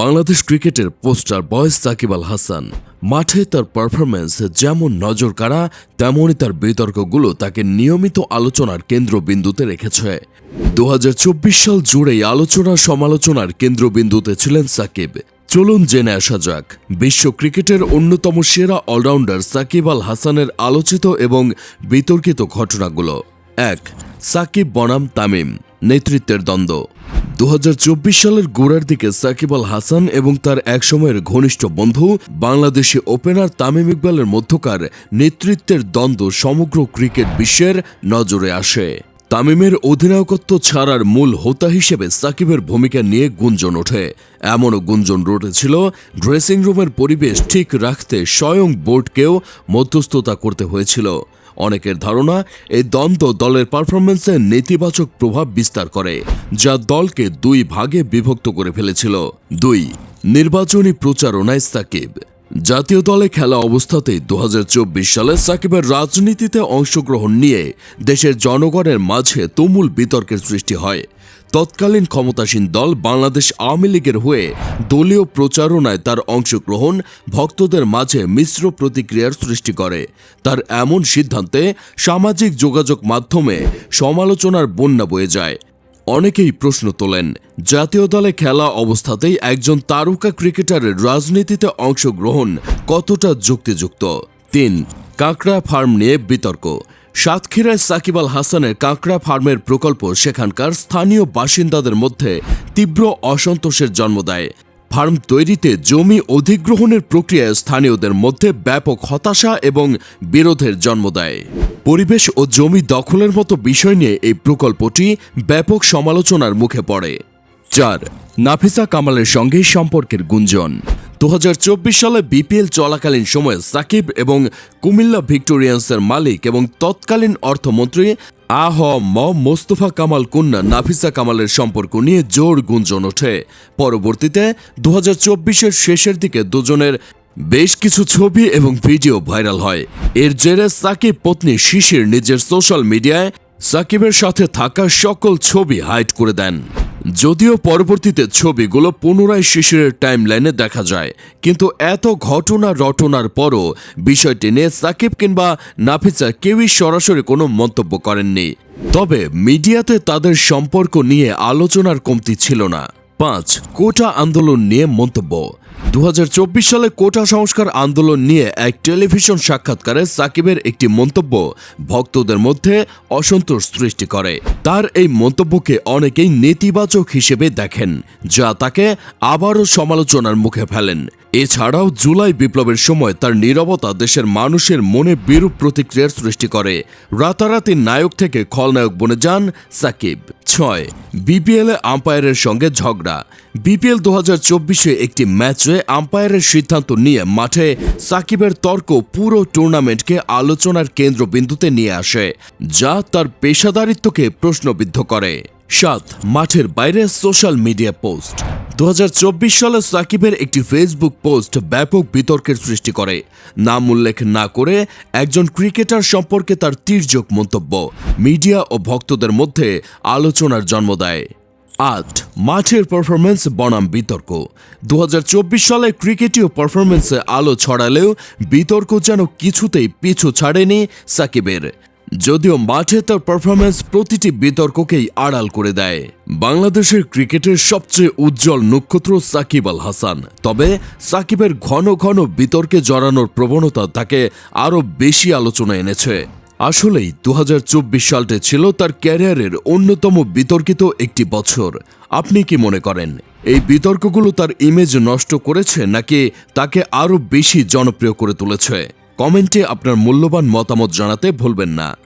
বাংলাদেশ ক্রিকেটের poster boy Shakib Al Hasan. মাঠে তার পারফরম্যান্স যেমন নজর কাড়া তেমনই তার বিতর্কগুলো তাকে নিয়মিত আলোচনার কেন্দ্রবিন্দুতে রেখেছে। দু হাজার চব্বিশ সাল জুড়েই আলোচনা সমালোচনার কেন্দ্রবিন্দুতে ছিলেন সাকিব। চলুন জেনে আসা যাক। বিশ্ব ক্রিকেটের অন্যতম সেরা অলরাউন্ডার সাকিব আল হাসানের আলোচিত এবং বিতর্কিত ঘটনাগুলো। এক, সাকিব বনাম তামিম, নেতৃত্বের দ্বন্দ্ব। দু হাজার চব্বিশ সালের গোড়ার দিকে সাকিব আল হাসান এবং তার একসময়ের ঘনিষ্ঠ বন্ধু বাংলাদেশি ওপেনার তামিম ইকবালের মধ্যকার নেতৃত্বের দ্বন্দ্ব সমগ্র ক্রিকেট বিশ্বের নজরে আসে। তামিমের অধিনায়কত্ব ছাড়ার মূল হোতা হিসেবে সাকিবের ভূমিকা নিয়ে গুঞ্জন ওঠে। এমনও গুঞ্জন রটেছিল ড্রেসিং রুমের পরিবেশ ঠিক রাখতে স্বয়ং বোর্ডকেও মধ্যস্থতা করতে হয়েছিল। অনেকের ধারণা, এই দ্বন্দ্ব দলের পারফরমেন্সে নেতিবাচক প্রভাব বিস্তার করে, যা দলকে দুই ভাগে বিভক্ত করে ফেলেছিল। দুই, নির্বাচনী প্রচারণায় সাকিব। জাতীয় দলে খেলা অবস্থাতেই দু হাজার চব্বিশ সালে সাকিবের রাজনীতিতে অংশগ্রহণ নিয়ে দেশের জনগণের মাঝে তুমুল বিতর্কের সৃষ্টি হয়। তৎকালীন ক্ষমতাসীন দল বাংলাদেশ আওয়ামী লীগের হয়ে দলীয় প্রচারণায় তার অংশগ্রহণ ভক্তদের মাঝে মিশ্র প্রতিক্রিয়ার সৃষ্টি করে। তার এমন সিদ্ধান্তে সামাজিক যোগাযোগ মাধ্যমে সমালোচনার বন্যা বয়ে যায়। অনেকেই প্রশ্ন তোলেন, জাতীয় দলে খেলা অবস্থাতেই একজন তারকা ক্রিকেটারের রাজনীতিতে অংশগ্রহণ কতটা যুক্তিযুক্ত? তিন, কাঁকড়া ফার্ম নিয়ে বিতর্ক। সাতক্ষীরায় সাকিব আল হাসানের কাঁকড়া ফার্মের প্রকল্প সেখানকার স্থানীয় বাসিন্দাদের মধ্যে তীব্র অসন্তোষের জন্ম দেয়। ফার্ম তৈরিতে জমি অধিগ্রহণের প্রক্রিয়ায় স্থানীয়দের মধ্যে ব্যাপক হতাশা এবং বিরোধের জন্ম দেয়। পরিবেশ ও জমি দখলের মতো বিষয় নিয়ে এই প্রকল্পটি ব্যাপক সমালোচনার মুখে পড়ে। চার, নাফিসা কামালের সঙ্গে সম্পর্কের গুঞ্জন। দু হাজার চব্বিশ সালে বিপিএল চলাকালীন সময়ে সাকিব এবং কুমিল্লা ভিক্টোরিয়ান্সের মালিক এবং তৎকালীন অর্থমন্ত্রী আহ ম মোস্তফা কামাল কন্যা নাফিসা কামালের সম্পর্ক নিয়ে জোর গুঞ্জন ওঠে। পরবর্তীতে দু হাজার শেষের দিকে দুজনের বেশ কিছু ছবি এবং ভিডিও ভাইরাল হয়। এর জেরে সাকিব পত্নী শিশির নিজের সোশ্যাল মিডিয়ায় সাকিবের সাথে থাকা সকল ছবি হাইড করে দেন। যদিও পরবর্তীতে ছবিগুলো পুনরায় শিশিরের টাইমলাইনে দেখা যায়, কিন্তু এত ঘটনা রটনার পরও বিষয়টি নিয়ে সাকিব কিংবা নাফিসা কেউই সরাসরি কোনো মন্তব্য করেননি। তবে মিডিয়াতে তাদের সম্পর্ক নিয়ে আলোচনার কমতি ছিল না। পাঁচ, কোটা আন্দোলন নিয়ে মন্তব্য। দু হাজার চব্বিশ সালে কোটা সংস্কার আন্দোলন নিয়ে এক টেলিভিশন সাক্ষাৎকারে সাকিবের একটি মন্তব্য ভক্তদের মধ্যে অসন্তোষ সৃষ্টি করে। তার এই মন্তব্যকে অনেকেই নেতিবাচক হিসেবে দেখেন, যা তাকে আবারও সমালোচনার মুখে ফেলেন। এছাড়াও জুলাই বিপ্লবের সময় তার নীরবতা দেশের মানুষের মনে বিরূপ প্রতিক্রিয়ার সৃষ্টি করে। রাতারাতি নায়ক থেকে খলনায়ক বনে যান সাকিব। ছয় বিপিএল আম্পায়ারের সঙ্গে ঝগড়া। বিপিএল দু হাজার চব্বিশে একটি ম্যাচে আম্পায়ারের সিদ্ধান্ত নিয়ে মাঠে সাকিবের তর্ক পুরো টুর্নামেন্টকে আলোচনার কেন্দ্রবিন্দুতে নিয়ে আসে, যা তার পেশাদারিত্বকে প্রশ্নবিদ্ধ করে। সাত, মাঠের বাইরে সোশ্যাল মিডিয়া পোস্ট দু হাজার চব্বিশ সালে সাকিবের একটি ফেসবুক পোস্ট ব্যাপক বিতর্কের সৃষ্টি করে। নাম উল্লেখ না করে একজন ক্রিকেটার সম্পর্কে তার তীর্যক মন্তব্য। মিডিয়া ও ভক্তদের মধ্যে আলোচনার জন্ম দেয়। আট, মাঠের পারফরমেন্স বনাম বিতর্ক। দু হাজার চব্বিশ সালে ক্রিকেটীয় পারফরমেন্সে আলো ছড়ালেও বিতর্ক যেন কিছুতেই পিছু ছাড়েনি সাকিবের। যদিও মাঠে তার পারফরমেন্স প্রতিটি বিতর্ককেই আড়াল করে দেয়। বাংলাদেশের ক্রিকেটের সবচেয়ে উজ্জ্বল নক্ষত্র সাকিব আল হাসান। তবে সাকিবের ঘন ঘন বিতর্কে জড়ানোর প্রবণতা তাকে আরও বেশি আলোচনা এনেছে। আসলেই দু হাজার চব্বিশ সালটি ছিল তার ক্যারিয়ারের অন্যতম বিতর্কিত একটি বছর। আপনি কি মনে করেন, এই বিতর্কগুলো তার ইমেজ নষ্ট করেছে নাকি তাকে আরও বেশি জনপ্রিয় করে তুলেছে? কমেন্টে আপনার মূল্যবান মতামত জানাতে ভুলবেন না।